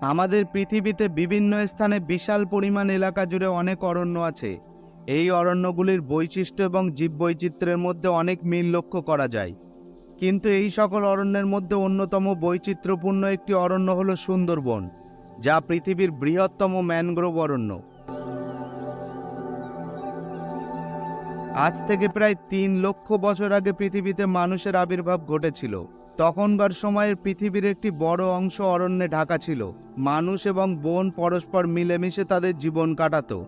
আমাদের পৃথিবীতে বিভিন্ন স্থানে বিশাল পরিমাণ এলাকা জুড়ে অনেক অরণ্য আছে। এই অরণ্যগুলির বৈশিষ্ট্য এবং জীববৈচিত্র্যের মধ্যে অনেক মিল লক্ষ্য করা যায়। কিন্তু এই সকল অরণ্যের মধ্যে অন্যতম বৈচিত্র্যপূর্ণ একটি অরণ্য হল সুন্দরবন, যা পৃথিবীর বৃহত্তম ম্যানগ্রোভ অরণ্য। আজ থেকে প্রায় তিন লক্ষ বছর আগে পৃথিবীতে মানুষের আবির্ভাব ঘটেছিল। তখনকার সময়ের পৃথিবীর একটি বড় অংশ অরণ্যে ঢাকা ছিল। মানুষ এবং বন পরস্পর মিলেমিশে তাদের জীবন কাটাতো।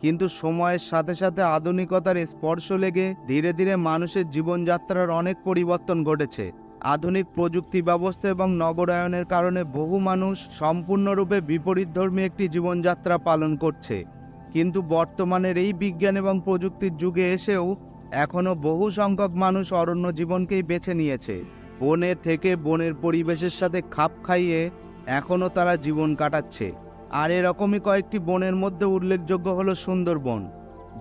কিন্তু সময়ের সাথে সাথে আধুনিকতার স্পর্শ লেগে ধীরে ধীরে মানুষের জীবনযাত্রার অনেক পরিবর্তন ঘটেছে। আধুনিক প্রযুক্তি ব্যবস্থা এবং নগরায়নের কারণে বহু মানুষ সম্পূর্ণরূপে বিপরীতধর্মী একটি জীবনযাত্রা পালন করছে। কিন্তু বর্তমানের এই বিজ্ঞান এবং প্রযুক্তির যুগে এসেও এখনও বহু সংখ্যক মানুষ অরণ্য জীবনকেই বেছে নিয়েছে। বনে থেকে বনের পরিবেশের সাথে খাপ খাইয়ে এখনও তারা জীবন কাটাচ্ছে। আর এরকমই কয়েকটি বনের মধ্যে উল্লেখযোগ্য হলো সুন্দরবন,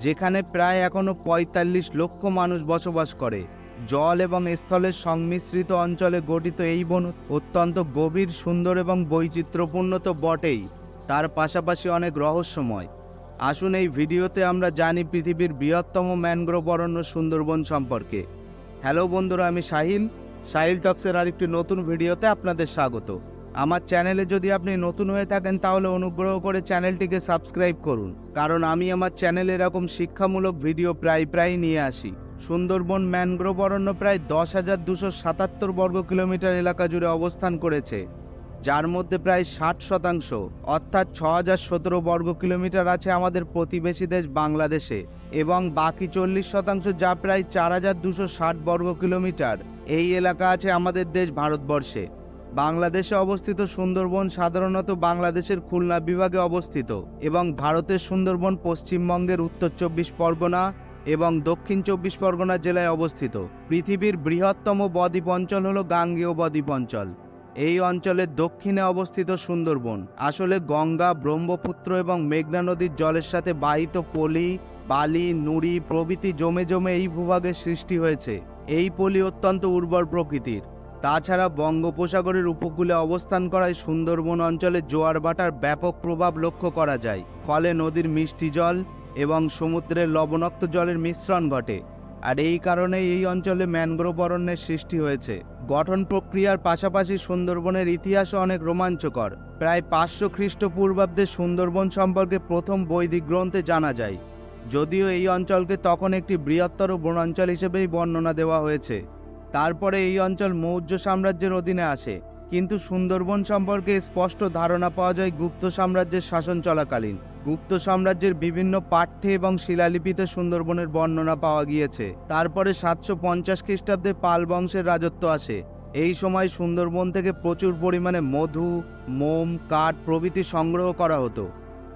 যেখানে প্রায় এখনও পঁয়তাল্লিশ লক্ষ মানুষ বসবাস করে। জল এবং স্থলের সংমিশ্রিত অঞ্চলে গঠিত এই বন অত্যন্ত গভীর, সুন্দর এবং বৈচিত্র্যপূর্ণ তো বটেই, তার পাশাপাশি অনেক রহস্যময়। আসুন এই ভিডিওতে আমরা জানি পৃথিবীর বৃহত্তম ম্যানগ্রোভ অরণ্য সুন্দরবন সম্পর্কে। হ্যালো বন্ধুরা, আমি সাহিল সাহিল টক্সের আরেকটি নতুন ভিডিওতে আপনাদের স্বাগত। আমার চ্যানেলে যদি আপনি নতুন হয়ে থাকেন, তাহলে অনুগ্রহ করে চ্যানেলটিকে সাবস্ক্রাইব করুন। কারণ আমি আমার চ্যানেলে এরকম শিক্ষামূলক ভিডিও প্রায় প্রায় নিয়ে আসি। সুন্দরবন ম্যানগ্রোভ অরণ্য প্রায় দশ হাজার দুশো সাতাত্তর বর্গ কিলোমিটার এলাকা জুড়ে অবস্থান করেছে। যার মধ্যে প্রায় ষাট শতাংশ, অর্থাৎ ছ হাজার সতেরো বর্গ কিলোমিটার আছে আমাদের প্রতিবেশী দেশ বাংলাদেশে এবং বাকি চল্লিশ শতাংশ যা প্রায় চার হাজার দুশো ষাট বর্গ কিলোমিটার এই এলাকা আছে আমাদের দেশ ভারতবর্ষে। বাংলাদেশে অবস্থিত সুন্দরবন সাধারণত বাংলাদেশের খুলনা বিভাগে অবস্থিত এবং ভারতের সুন্দরবন পশ্চিমবঙ্গের উত্তর চব্বিশ পরগনা এবং দক্ষিণ চব্বিশ পরগনা জেলায় অবস্থিত। পৃথিবীর বৃহত্তম বদ্বীপ অঞ্চল হল গাঙ্গেয় বদ্বীপ অঞ্চল। এই অঞ্চলের দক্ষিণে অবস্থিত সুন্দরবন। আসলে গঙ্গা, ব্রহ্মপুত্র এবং মেঘনা নদীর জলের সাথে বাহিত পলি, বালি, নুড়ি প্রভৃতি জমে জমে এই ভূভাগের সৃষ্টি হয়েছে। এই পলি অত্যন্ত উর্বর প্রকৃতির। তাছাড়া বঙ্গোপসাগরের উপকূলে অবস্থান করায় সুন্দরবন অঞ্চলে জোয়ার ভাটার ব্যাপক প্রভাব লক্ষ্য করা যায়। ফলে নদীর মিষ্টি জল এবং সমুদ্রের লবণাক্ত জলের মিশ্রণ ঘটে। আর এই কারণে এই অঞ্চলে ম্যানগ্রোভ অরণ্যের সৃষ্টি হয়েছে। গঠন প্রক্রিয়ার পাশাপাশি সুন্দরবনের ইতিহাসও অনেক রোমাঞ্চকর। প্রায় পাঁচশো খ্রিস্টপূর্বাব্দে সুন্দরবন সম্পর্কে প্রথম বৈদিক গ্রন্থে জানা যায়। যদিও এই অঞ্চলকে তখন একটি বৃহত্তর বনাঞ্চল হিসেবেই বর্ণনা দেওয়া হয়েছে। তারপরে এই অঞ্চল মৌর্য সাম্রাজ্যের অধীনে আসে। কিন্তু সুন্দরবন সম্পর্কে স্পষ্ট ধারণা পাওয়া যায় গুপ্ত সাম্রাজ্যের শাসন চলাকালীন। গুপ্ত সাম্রাজ্যের বিভিন্ন পাঠ্যে এবং শিলালিপিতে সুন্দরবনের বর্ণনা পাওয়া গিয়েছে। তারপরে সাতশো পঞ্চাশ খ্রিস্টাব্দে পাল বংশের রাজত্ব আসে। এই সময় সুন্দরবন থেকে প্রচুর পরিমাণে মধু, মোম, কাঠ প্রভৃতি সংগ্রহ করা হতো।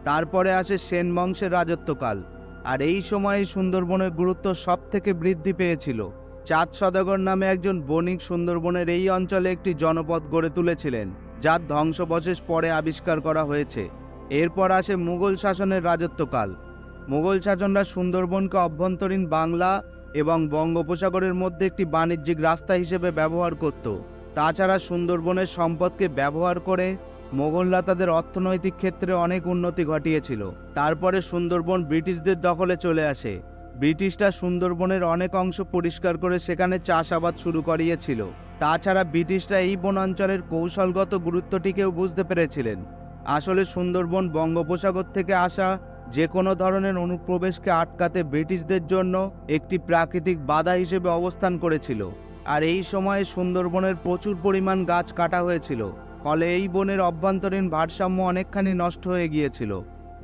তারপরে আসে সেন বংশের রাজত্বকাল। আর এই সময়ে সুন্দরবনের গুরুত্ব সব থেকে বৃদ্ধি পেয়েছিল। চাঁদ সদাগর নামে একজন বণিক সুন্দরবনের এই অঞ্চলে একটি জনপদ গড়ে তুলেছিলেন, যার ধ্বংসবশেষ পরে আবিষ্কার করা হয়েছে। এরপর আসে মুঘল শাসনের রাজত্বকাল। মুঘল শাসনরা সুন্দরবনকে অভ্যন্তরীণ বাংলা এবং বঙ্গোপসাগরের মধ্যে একটি বাণিজ্যিক রাস্তা হিসেবে ব্যবহার করত। তাছাড়া সুন্দরবনের সম্পদকে ব্যবহার করে মোগলরা তাদের অর্থনৈতিক ক্ষেত্রে অনেক উন্নতি ঘটিয়েছিল। তারপরে সুন্দরবন ব্রিটিশদের দখলে চলে আসে। ব্রিটিশরা সুন্দরবনের অনেক অংশ পরিষ্কার করে সেখানে চাষাবাদ শুরু করিয়েছিল। তাছাড়া ব্রিটিশরা এই বনাঞ্চলের কৌশলগত গুরুত্বটিকেও বুঝতে পেরেছিলেন। আসলে সুন্দরবন বঙ্গোপসাগর থেকে আসা যে কোনো ধরনের অনুপ্রবেশকে আটকাতে ব্রিটিশদের জন্য একটি প্রাকৃতিক বাধা হিসেবে অবস্থান করেছিল। আর এই সময়ে সুন্দরবনের প্রচুর পরিমাণ গাছ কাটা হয়েছিল, ফলে এই বনের অভ্যন্তরীণ ভারসাম্য অনেকখানি নষ্ট হয়ে গিয়েছিল।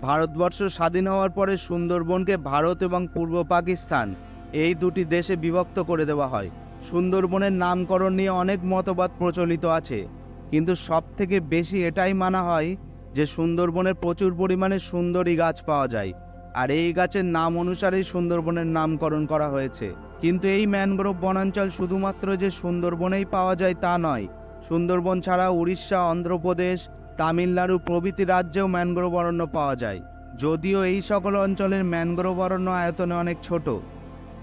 ভারতবর্ষ স্বাধীন হওয়ার পরে সুন্দরবনকে ভারত এবং পূর্ব পাকিস্তান এই দুটি দেশে বিভক্ত করে দেওয়া হয়। সুন্দরবনের নামকরণ নিয়ে অনেক মতবাদ প্রচলিত আছে। কিন্তু সব থেকে বেশি এটাই মানা হয় যে সুন্দরবনে প্রচুর পরিমাণে সুন্দরী গাছ পাওয়া যায়। আর এই গাছের নাম অনুসারেই সুন্দরবনের নামকরণ করা হয়েছে। কিন্তু এই ম্যানগ্রোভ বনাঞ্চল শুধুমাত্র যে সুন্দরবনেই পাওয়া যায় তা নয়। সুন্দরবন ছাড়া উড়িষ্যা, অন্ধ্রপ্রদেশ তামিলনাড়ু প্রভৃতি রাজ্যেও ম্যানগ্রোভ অরণ্য পাওয়া যায়। যদিও এই সকল অঞ্চলের ম্যানগ্রোভ অরণ্য আয়তনে অনেক ছোট।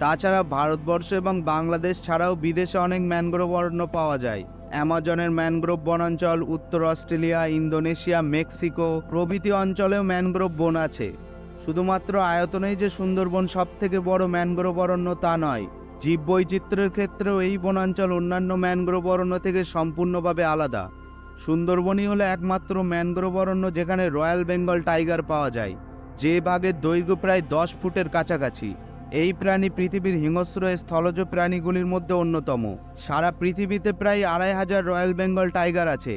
তাছাড়া ভারতবর্ষ এবং বাংলাদেশ ছাড়াও বিদেশে অনেক ম্যানগ্রোভ অরণ্য পাওয়া যায়। অ্যামাজনের ম্যানগ্রোভ বনাঞ্চল, উত্তর অস্ট্রেলিয়া, ইন্দোনেশিয়া, মেক্সিকো প্রভৃতি অঞ্চলেও ম্যানগ্রোভ বন আছে। শুধুমাত্র আয়তনেই যে সুন্দরবন সব থেকে বড় ম্যানগ্রোভ অরণ্য তা নয়। জীববৈচিত্র্যের ক্ষেত্রেও এই বনাঞ্চল অন্যান্য ম্যানগ্রোভ অরণ্য থেকে সম্পূর্ণভাবে আলাদা। সুন্দরবনই হলো একমাত্র ম্যানগ্রোভ অরণ্য যেখানে রয়্যাল বেঙ্গল টাইগার পাওয়া যায়। যে বাঘের দৈর্ঘ্য প্রায় দশ ফুটের কাছাকাছি। এই প্রাণী পৃথিবীর হিংস্র স্থলজ প্রাণীগুলির মধ্যে অন্যতম। সারা পৃথিবীতে প্রায় আড়াই হাজার রয়্যাল বেঙ্গল টাইগার আছে,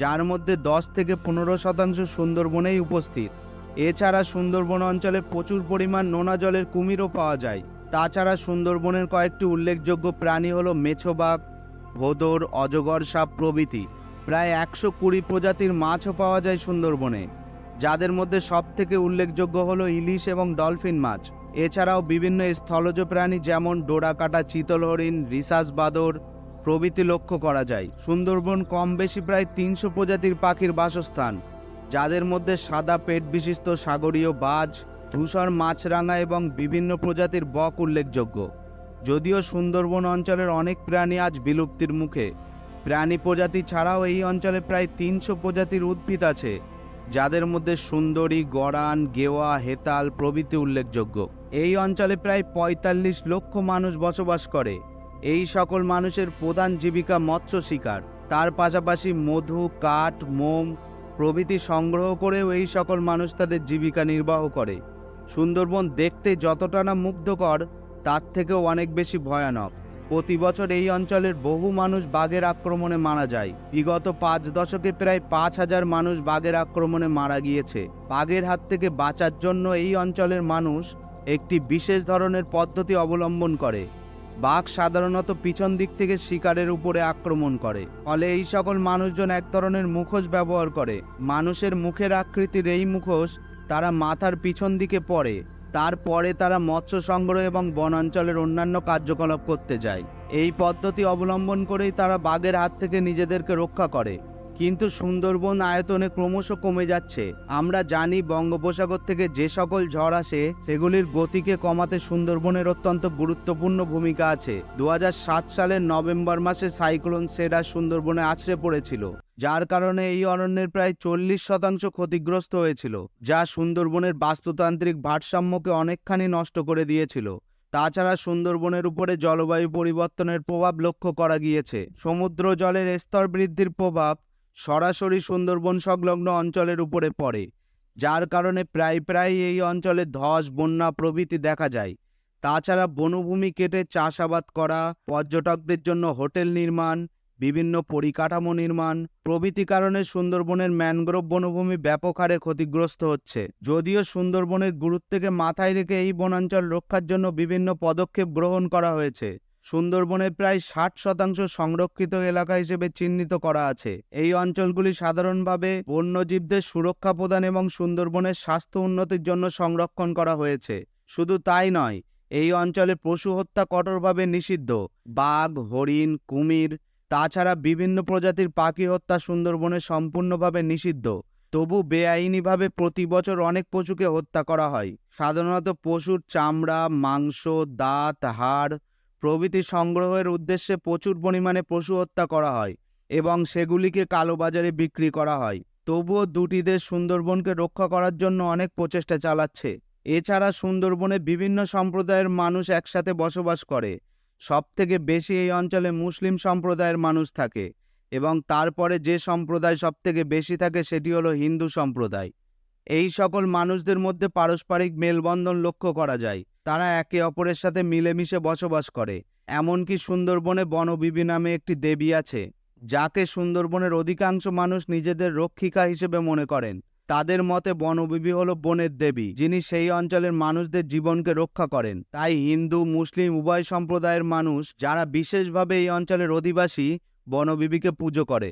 যার মধ্যে দশ থেকে পনেরো শতাংশ সুন্দরবনেই উপস্থিত। এছাড়া সুন্দরবন অঞ্চলে প্রচুর পরিমাণ নোনা জলের কুমিরও পাওয়া যায়। তাছাড়া সুন্দরবনের কয়েকটি উল্লেখযোগ্য প্রাণী হলো মেছোবাঘ, ভোদর, অজগর, সাপ প্রভৃতি। প্রায় একশো কুড়ি প্রজাতির মাছও পাওয়া যায় সুন্দরবনে। যাদের মধ্যে সবথেকে উল্লেখযোগ্য হলো ইলিশ এবং ডলফিন মাছ। এছাড়াও বিভিন্ন স্থলজ প্রাণী যেমন ডোরাকাটা চিতল হরিণ রিসাস বাদর প্রভৃতি লক্ষ্য করা যায়। সুন্দরবন কম বেশি প্রায় তিনশো প্রজাতির পাখির বাসস্থান। যাদের মধ্যে সাদা পেট বিশিষ্ট সাগরীয় বাজ, ধূসর মাছরাঙা এবং বিভিন্ন প্রজাতির বক উল্লেখযোগ্য। যদিও সুন্দরবন অঞ্চলের অনেক প্রাণী আজ বিলুপ্তির মুখে। প্রাণী প্রজাতি ছাড়াও এই অঞ্চলে প্রায় তিনশো প্রজাতির উদ্ভিদ আছে, যাদের মধ্যে সুন্দরী, গড়ান, গেওয়া, হেতাল প্রভৃতি উল্লেখযোগ্য। এই অঞ্চলে প্রায় পঁয়তাল্লিশ লক্ষ মানুষ বসবাস করে। এই সকল মানুষের প্রধান জীবিকা মৎস্য শিকার। তার পাশাপাশি মধু, কাঠ, মোম প্রভৃতি সংগ্রহ করেও এই সকল মানুষ তাদের জীবিকা নির্বাহ করে। সুন্দরবন দেখতে যতটা না মুগ্ধকর, তার থেকেও অনেক বেশি ভয়ানক। প্রতি বছর এই অঞ্চলের বহু মানুষ বাঘের আক্রমণে মারা যায়। বিগত পাঁচ দশকে প্রায় পাঁচ হাজার মানুষ বাঘের আক্রমণে মারা গিয়েছে। বাঘের হাত থেকে বাঁচার জন্য এই অঞ্চলের মানুষ একটি বিশেষ ধরনের পদ্ধতি অবলম্বন করে। বাঘ সাধারণত পিছন দিক থেকে শিকারের উপরে আক্রমণ করে। ফলে এই সকল মানুষজন এক ধরনের মুখোশ ব্যবহার করে। মানুষের মুখের আকৃতির এই মুখোশ তারা মাথার পিছন দিকে পড়ে। তারপরে তারা মৎস্য সংগ্রহ এবং বনাঞ্চলের অন্যান্য কার্যকলাপ করতে যায়। এই পদ্ধতি অবলম্বন করেই তারা বাঘের হাত থেকে নিজেদেরকে রক্ষা করে। কিন্তু সুন্দরবন আয়তনে ক্রমশ কমে যাচ্ছে। আমরা জানি বঙ্গোপসাগর থেকে যে সকল ঝড় আসে, সেগুলির গতিকে কমাতে সুন্দরবনের অত্যন্ত গুরুত্বপূর্ণ ভূমিকা আছে। দু হাজার সাত সালের নভেম্বর মাসে সাইক্লোন সেরা সুন্দরবনে আছড়ে পড়েছিল, যার কারণে এই অরণ্যের প্রায় চল্লিশ শতাংশ ক্ষতিগ্রস্ত হয়েছিল, যা সুন্দরবনের বাস্তুতান্ত্রিক ভারসাম্যকে অনেকখানি নষ্ট করে দিয়েছিল। তাছাড়া সুন্দরবনের উপরে জলবায়ু পরিবর্তনের প্রভাব লক্ষ্য করা গিয়েছে। সমুদ্র জলের স্তর বৃদ্ধির প্রভাব সরাসরি সুন্দরবন সংলগ্ন অঞ্চলের উপরে পড়ে, যার কারণে প্রায় প্রায় এই অঞ্চলে ধস, বন্যা প্রভৃতি দেখা যায়। তাছাড়া বনভূমি কেটে চাষাবাদ করা, পর্যটকদের জন্য হোটেল নির্মাণ, বিভিন্ন পরিকাঠামো নির্মাণ প্রভৃতি কারণে সুন্দরবনের ম্যানগ্রোভ বনভূমি ব্যাপক হারে ক্ষতিগ্রস্ত হচ্ছে। যদিও সুন্দরবনের গুরুত্বকে মাথায় রেখে এই বনাঞ্চল রক্ষার জন্য বিভিন্ন পদক্ষেপ গ্রহণ করা হয়েছে। সুন্দরবনের প্রায় ষাট শতাংশ সংরক্ষিত এলাকা হিসেবে চিহ্নিত করা আছে। এই অঞ্চলগুলি সাধারণভাবে বন্যজীবদের সুরক্ষা প্রদান এবং সুন্দরবনের স্বাস্থ্য উন্নতির জন্য সংরক্ষণ করা হয়েছে। শুধু তাই নয়, এই অঞ্চলে পশু হত্যা কঠোরভাবে নিষিদ্ধ। বাঘ, হরিণ, কুমির, তাছাড়া বিভিন্ন প্রজাতির পাখি হত্যা সুন্দরবনে সম্পূর্ণভাবে নিষিদ্ধ। তবু বেআইনিভাবে প্রতি বছর অনেক পশুকে হত্যা করা হয়। সাধারণত পশুর চামড়া, মাংস, দাঁত, হাড় প্রভৃতি সংগ্রহের উদ্দেশ্যে প্রচুর পরিমাণে পশু হত্যা করা হয় এবং সেগুলিকে কালোবাজারে বিক্রি করা হয়। তবুও দুটি দেশ সুন্দরবনকে রক্ষা করার জন্য অনেক প্রচেষ্টা চালাচ্ছে। এছাড়া সুন্দরবনে বিভিন্ন সম্প্রদায়ের মানুষ একসাথে বসবাস করে। সব থেকে বেশি এই অঞ্চলে মুসলিম সম্প্রদায়ের মানুষ থাকে এবং তারপরে যে সম্প্রদায় সব থেকে বেশি থাকে সেটি হলো হিন্দু সম্প্রদায়। এই সকল মানুষদের মধ্যে পারস্পরিক মেলবন্ধন লক্ষ্য করা যায়। তারা একে অপরের সাথে মিলেমিশে বসবাস করে। এমনকি সুন্দরবনে বনবিবি নামে একটি দেবী আছে, যাকে সুন্দরবনের অধিকাংশ মানুষ নিজেদের রক্ষিকা হিসেবে মনে করেন। তাদের মতে বনবিবি হলো বনের দেবী, যিনি সেই অঞ্চলের মানুষদের জীবনকে রক্ষা করেন। তাই হিন্দু, মুসলিম, উভয় সম্প্রদায়ের মানুষ যারা বিশেষভাবে এই অঞ্চলের অধিবাসী, বনবিবিকে পুজো করে।